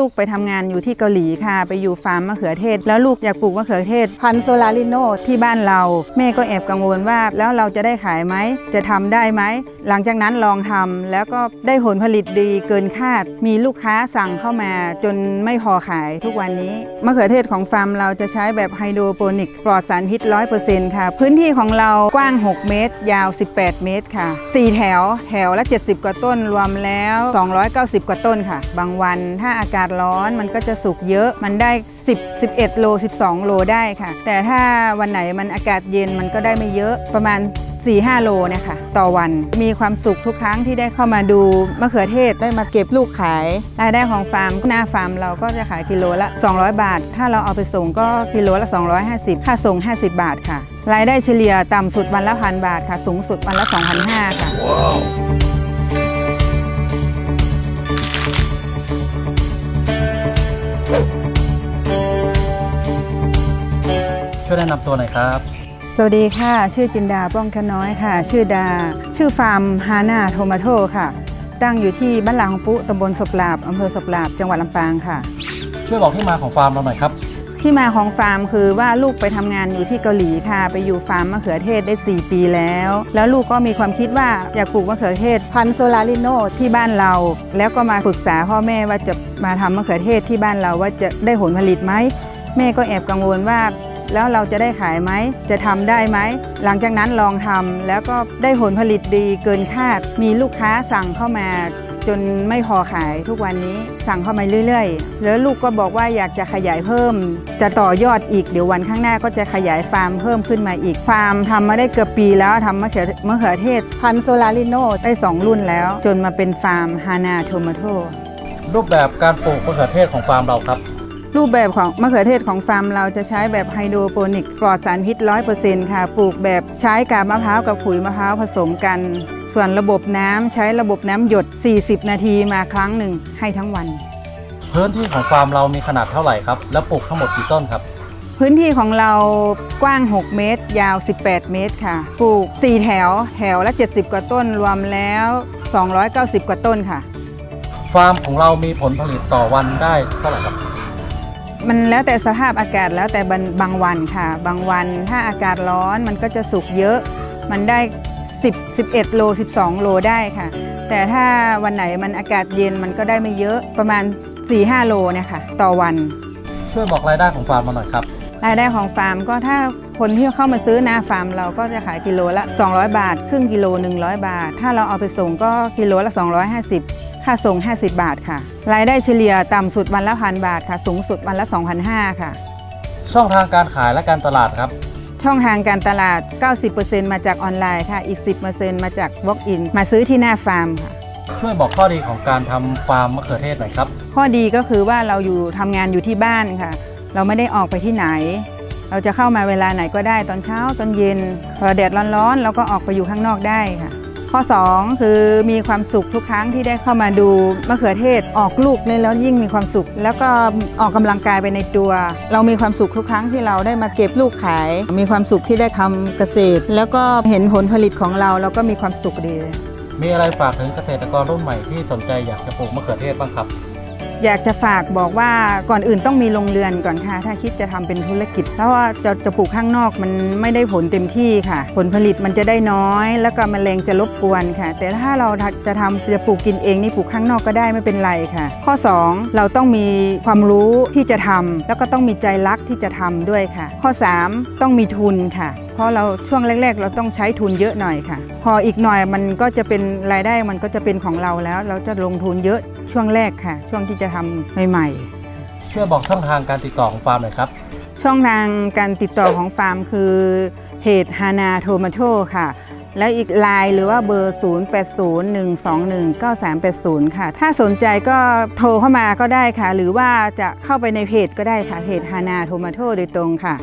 ลูกไปทำงานอยู่ที่เกาหลีค่ะ ไปอยู่ฟาร์มมะเขือเทศ แล้วลูกอยากปลูกมะเขือเทศ พันโซลาริโนที่บ้านเรา แม่ก็แอบกังวลว่าแล้วเราจะได้ขายไหม จะทำได้ไหม หลังจากนั้นลองทำแล้วก็ได้ผลผลิตดีเกินคาด มีลูกค้าสั่งเข้ามาจนไม่พอขายทุกวันนี้ มะเขือเทศของฟาร์มเราจะใช้แบบไฮโดรโปนิก ปลอดสารพิษ 100%ค่ะ พื้นที่ของเรากว้าง 6 เมตร ยาว 18 เมตรค่ะ 4 แถว แถวละ 70 กว่าต้นรวมแล้ว 290 กว่าต้นค่ะ บางวันถ้าอากาศร้อนมันก็จะสุกเยอะมันได้ 10 11 โล 12 โลได้ค่ะ แต่ถ้าวันไหนมันอากาศเย็นมันก็ได้ไม่เยอะประมาณ 4-5 โลเนี่ยค่ะต่อวันมีความสุขทุกครั้งที่ได้เข้ามาดูมะเขือเทศได้มาเก็บลูกขายรายได้ของฟาร์มหน้าฟาร์มเราก็จะขายกิโลละ 200 บาท ถ้าเราเอาไปส่งก็กิโลละ 250 ค่าส่ง 50 บาทค่ะ รายได้เฉลี่ยต่ำสุดวันละพันบาทค่ะ สูงสุดวันละ 2,500 ค่ะ ช่วยแนะนำตัวหน่อยครับ สวัสดีค่ะ ชื่อจินดาป้องกันน้อยค่ะ ชื่อดา ชื่อฟาร์มฮาน่าโทมาโตค่ะ ตั้งอยู่ที่บ้านหลังปุตำบลศพลาบอำเภอศพลาบจังหวัดลำปางค่ะ ช่วยบอกที่มาของฟาร์มเราหน่อยครับ ที่มาของฟาร์มคือว่าลูกไปทำงานอยู่ที่เกาหลีค่ะ ไปอยู่ฟาร์มมะเขือเทศได้ 4 ปีแล้ว แล้วลูกก็มีความคิดว่าอยากปลูกมะเขือเทศ พันธุ์โซลาริโนที่บ้านเรา แล้วก็มาปรึกษาพ่อแม่ว่าจะมาทำมะเขือเทศที่บ้านเราว่าจะได้ผลผลิตไหมแม่ก็แอบกังวลว่า แล้วเราจะได้ขายไหม จะทำได้ไหม หลังจากนั้นลองทำแล้วก็ได้ผลผลิตดีเกินคาด มีลูกค้าสั่งเข้ามาจนไม่พอขายทุกวันนี้สั่งเข้ามาเรื่อยๆ แล้วลูกก็บอกว่าอยากจะขยายเพิ่ม จะต่อยอดอีกเดี๋ยววันข้างหน้าก็จะขยายฟาร์มเพิ่มขึ้นมาอีกฟาร์มทำมาได้เกือบปีแล้วทำมะเขือมะเขือเทศ พันโซลาริโนได้ 2 รุ่นแล้ว จนมาเป็นฟาร์มฮานาโทมาโตรูปแบบการปลูกมะเขือเทศของฟาร์มเราครับ รูปแบบของมะเขือเทศของฟาร์มเราจะใช้แบบไฮโดรโปนิก ปลอดสารพิษ 100%ค่ะ ปลูกแบบใช้กาบมะพร้าวกับขุยมะพร้าวผสมกัน ส่วนระบบน้ำใช้ระบบน้ำหยด 40 นาทีมาครั้งหนึ่งให้ทั้งวัน พื้นที่ของฟาร์มเรามีขนาดเท่าไหร่ครับ แล้วปลูกทั้งหมดกี่ต้นครับ พื้นที่ของเรากว้าง 6 เมตร ยาว 18 เมตรค่ะ ปลูก 4 แถว แถวละ 70 กว่าต้น รวมแล้ว 290 กว่าต้นค่ะ ฟาร์มของเรามีผลผลิตต่อวันได้เท่าไหร่ครับ มันแล้วแต่สภาพอากาศแล้วแต่บางบางวันค่ะ บางวันถ้าอากาศร้อนมันก็จะสุกเยอะ มันได้ 10 11 โล 12 โลได้ค่ะ แต่ถ้าวันไหนมันอากาศเย็นมันก็ได้ไม่เยอะประมาณ 4-5 โลเนี่ยค่ะ ต่อวัน ช่วยบอกรายได้ของฟาร์มมาหน่อยครับรายได้ของฟาร์มก็ถ้าคนที่เข้ามาซื้อหน้าฟาร์มเราก็จะขายกิโลละ 200 บาท ครึ่งกิโล 100 บาท ถ้าเราเอาไปส่งก็กิโลละ 250 ค่าส่ง 50 บาทค่ะ รายได้เฉลี่ยต่ำสุดวันละพันบาทค่ะ สูงสุดวันละ 2,500 ค่ะ ช่องทางการขายและการตลาดครับ ช่องทางการตลาด 90%มาจากออนไลน์ค่ะ อีก 10%มาจาก Walk-in มาซื้อที่หน้าฟาร์มค่ะ ช่วยบอกข้อดีของการทำฟาร์มมะเขือเทศหน่อยครับ ข้อดีก็คือว่าเราอยู่ทำงานอยู่ที่บ้านค่ะ เราไม่ได้ออกไปที่ไหน เราจะเข้ามาเวลาไหนก็ได้ตอนเช้าตอนเย็นพอแดดร้อนๆเราก็ออกไปอยู่ข้างนอกได้ค่ะ ข้อ 2 คือมีความสุขทุกครั้งที่ได้เข้ามาดูมะเขือเทศออกลูกเลยแล้วยิ่งมีความสุข แล้วก็ออกกำลังกายไปในตัว เรามีความสุขทุกครั้งที่เราได้มาเก็บลูกขาย มีความสุขที่ได้ทำเกษตร แล้วก็เห็นผลผลิตของเราเราก็มีความสุขดี มีอะไรฝากถึงเกษตรกรรุ่นใหม่ที่สนใจอยากจะปลูกมะเขือเทศบ้างครับ อยากจะฝากบอกว่าก่อนอื่นต้องมีโรงเรือนก่อนค่ะ ถ้าคิดจะทำเป็นธุรกิจ เพราะว่าจะจะปลูกข้างนอกมันไม่ได้ผลเต็มที่ค่ะ ผลผลิตมันจะได้น้อย แล้วก็แมลงจะรบกวนค่ะ แต่ถ้าเราจะทำจะปลูกกินเองนี่ปลูกข้างนอกก็ได้ไม่เป็นไรค่ะ ข้อ 2 เราต้องมีความรู้ที่จะทำแล้วก็ต้องมีใจรักที่จะทำด้วยค่ะ ข้อ 3 ต้องมีทุนค่ะเพราะเราช่วงแรก ๆ เราต้องใช้ทุนเยอะหน่อยค่ะ พออีกหน่อยมันก็จะเป็นรายได้มันก็จะเป็นของเราแล้ว เราจะลงทุนเยอะช่วงแรกค่ะ ช่วงที่จะทำใหม่ช่วยบอกช่องทางการติดต่อของฟาร์มหน่อยครับๆช่องทางการติดต่อของฟาร์มคือเพจฮานาโทมาโตค่ะและอีกไลน์หรือว่าเบอร์ 0801219380 ค่ะ ถ้าสนใจก็โทรเข้ามาก็ได้ค่ะ หรือว่าจะเข้าไปในเพจก็ได้ค่ะ เพจฮานาโทมาโตโดยตรงค่ะ